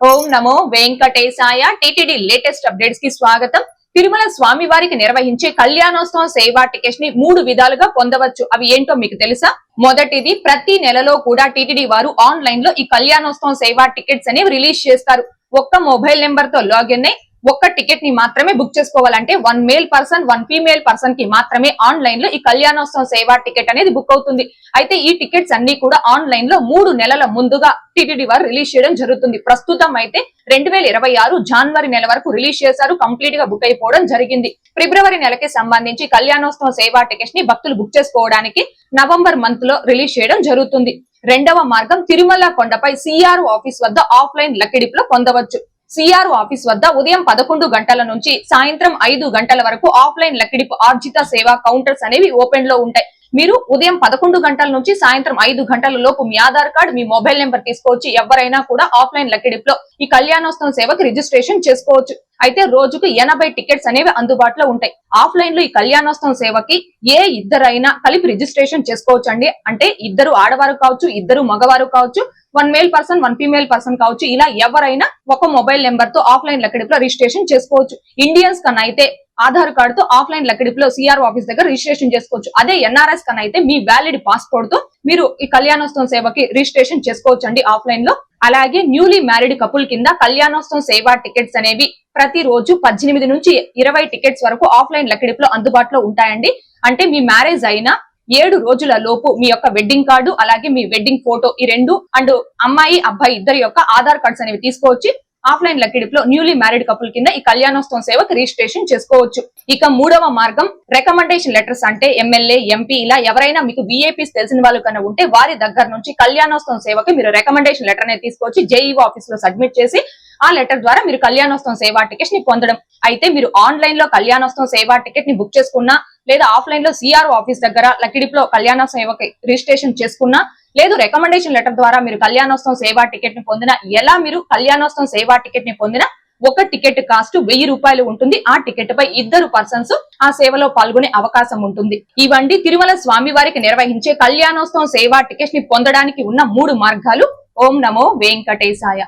ఓం నమో వెంకటేశాయ. TTD latest అప్డేట్స్కి స్వాగతం. తిరుమల స్వామి వారికి నిర్వహించే కళ్యాణోత్సవం సేవా టికెట్స్ని మూడు విధాలుగా పొందవచ్చు. అవి ఏంటో మీకు తెలుసా? మొదటిది ప్రతి నెలలో కూడా టిటిడి వారు ఆన్లైన్లో ఈ కళ్యాణోత్సవం సేవా టికెట్స్ అనేవి రిలీజ్ చేస్తారు. ఒక్క మొబైల్ నెంబర్తో లాగిన్ అయి ఒక్క టికెట్ని మాత్రమే బుక్ చేసుకోవాలంటే one male person one female పర్సన్కి మాత్రమే ఆన్లైన్లో ఈ కళ్యాణోత్సవం సేవా టికెట్ అనేది బుక్ అవుతుంది. అయితే ఈ టికెట్స్ అన్ని కూడా ఆన్లైన్లో మూడు నెలల ముందుగా టీటీడీ వారు రిలీజ్ చేయడం జరుగుతుంది. ప్రస్తుతం అయితే రెండు వేల ఇరవై ఆరు జనవరి నెల వరకు రిలీజ్ చేశారు. కంప్లీట్గా బుక్ అయిపోవడం జరిగింది. ఫిబ్రవరి నెలకి సంబంధించి కళ్యాణోత్సవం సేవా టికెట్స్ని భక్తులు బుక్ చేసుకోవడానికి నవంబర్ మంత్లో రిలీజ్ చేయడం జరుగుతుంది. రెండవ మార్గం తిరుమల కొండపై సిఆర్ఓ ఆఫీస్ వద్ద ఆఫ్లైన్ లక్కిడిపులో పొందవచ్చు. సిఆర్ఓ ఆఫీస్ వద్ద ఉదయం పదకొండు గంటల నుంచి సాయంత్రం ఐదు గంటల వరకు ఆఫ్లైన్ లక్కిడిపు ఆర్జిత సేవా కౌంటర్స్ అనేవి ఓపెన్లో ఉంటాయి. మీరు ఉదయం పదకొండు గంటల నుంచి సాయంత్రం ఐదు గంటల లోపు మీ ఆధార్ కార్డ్ మీ మొబైల్ నెంబర్ తీసుకొచ్చి ఎవరైనా కూడా ఆఫ్లైన్ లక్కిడిపులో ఈ కళ్యాణోత్సవం సేవకి రిజిస్ట్రేషన్ చేసుకోవచ్చు. అయితే రోజుకు ఎనభై టికెట్స్ అనేవి అందుబాటులో ఉంటాయి. ఆఫ్లైన్లో ఈ కళ్యాణోత్సవం సేవకి ఏ ఇద్దరైనా కలిపి రిజిస్ట్రేషన్ చేసుకోవచ్చు అండి అంటే ఇద్దరు ఆడవారు కావచ్చు ఇద్దరు మగవారు కావచ్చు one male person one female person కావచ్చు. ఇలా ఎవరైనా ఒక మొబైల్ నెంబర్తో ఆఫ్లైన్ లెక్కడిపులో రిజిస్ట్రేషన్ చేసుకోవచ్చు. ఇండియన్స్ కన్నా అయితే ఆధార్ కార్డు తో ఆఫ్లైన్ లెక్కడిపులో సిఆర్ ఆఫీస్ దగ్గర రిజిస్ట్రేషన్ చేసుకోవచ్చు. అదే ఎన్ఆర్ఎస్ కన్నా అయితే మీ వ్యాలిడ్ పాస్పోర్ట్తో మీరు ఈ కళ్యాణోత్సవం సేవకి రిజిస్ట్రేషన్ చేసుకోవచ్చు అండి ఆఫ్లైన్లో అలాగే న్యూలీ మ్యారీడ్ కపుల్ కింద కళ్యాణోత్సవం సేవా టికెట్స్ అనేవి ప్రతి రోజు పద్దెనిమిది నుంచి ఇరవై టికెట్స్ వరకు ఆఫ్లైన్ లెక్కడిపులో అందుబాటులో ఉంటాయండి. అంటే మీ మ్యారేజ్ అయినా ఏడు రోజుల లోపు మీ యొక్క వెడ్డింగ్ కార్డు అలాగే మీ వెడ్డింగ్ ఫోటో ఈ రెండు అండ్ అమ్మాయి అబ్బాయి ఇద్దరి యొక్క ఆధార్ కార్డ్స్ అనేవి తీసుకోవచ్చి. ఆఫ్లైన్ లక్కిడిపులో న్యూలీ మ్యారీడ్ కపుల్ కింద ఈ కళ్యాణోత్సవం సేవకు రిజిస్ట్రేషన్ చేసుకోవచ్చు. ఇక మూడవ మార్గం రికమెండేషన్ లెటర్స్ అంటే ఎమ్మెల్యే ఎంపీ ఇలా ఎవరైనా మీకు విఐపీస్ తెలిసిన వాళ్ళు కన్నా ఉంటే వారి దగ్గర నుంచి కళ్యాణోత్సవం సేవకి మీరు రికమెండేషన్ లెటర్ అనేది తీసుకొచ్చి జేఈఓ ఆఫీస్లో సబ్మిట్ చేసి ఆ లెటర్ ద్వారా మీరు కళ్యాణోత్సవం సేవా టికెట్ని పొందడం. అయితే మీరు ఆన్లైన్లో కళ్యాణోత్సవం సేవా టికెట్ని బుక్ చేసుకున్నా లేదా ఆఫ్లైన్లో సిఆర్ఓ ఆఫీస్ దగ్గర లక్కిడిపులో కళ్యాణ సేవకి రిజిస్ట్రేషన్ చేసుకున్నా లేదు రికమెండేషన్ లెటర్ ద్వారా మీరు కళ్యాణోత్సవం సేవా టికెట్ని పొందినా ఎలా మీరు కళ్యాణోత్సవం సేవా టికెట్ని పొందినా ఒక టికెట్ కాస్ట్ వెయ్యి రూపాయలు ఉంటుంది. ఆ టికెట్ పై ఇద్దరు పర్సన్స్ ఆ సేవలో పాల్గొనే అవకాశం ఉంటుంది. ఇవండి తిరుమల స్వామి వారికి నిర్వహించే కళ్యాణోత్సవం సేవా టికెట్ని పొందడానికి ఉన్న మూడు మార్గాలు. ఓం నమో వెంకటేశాయ.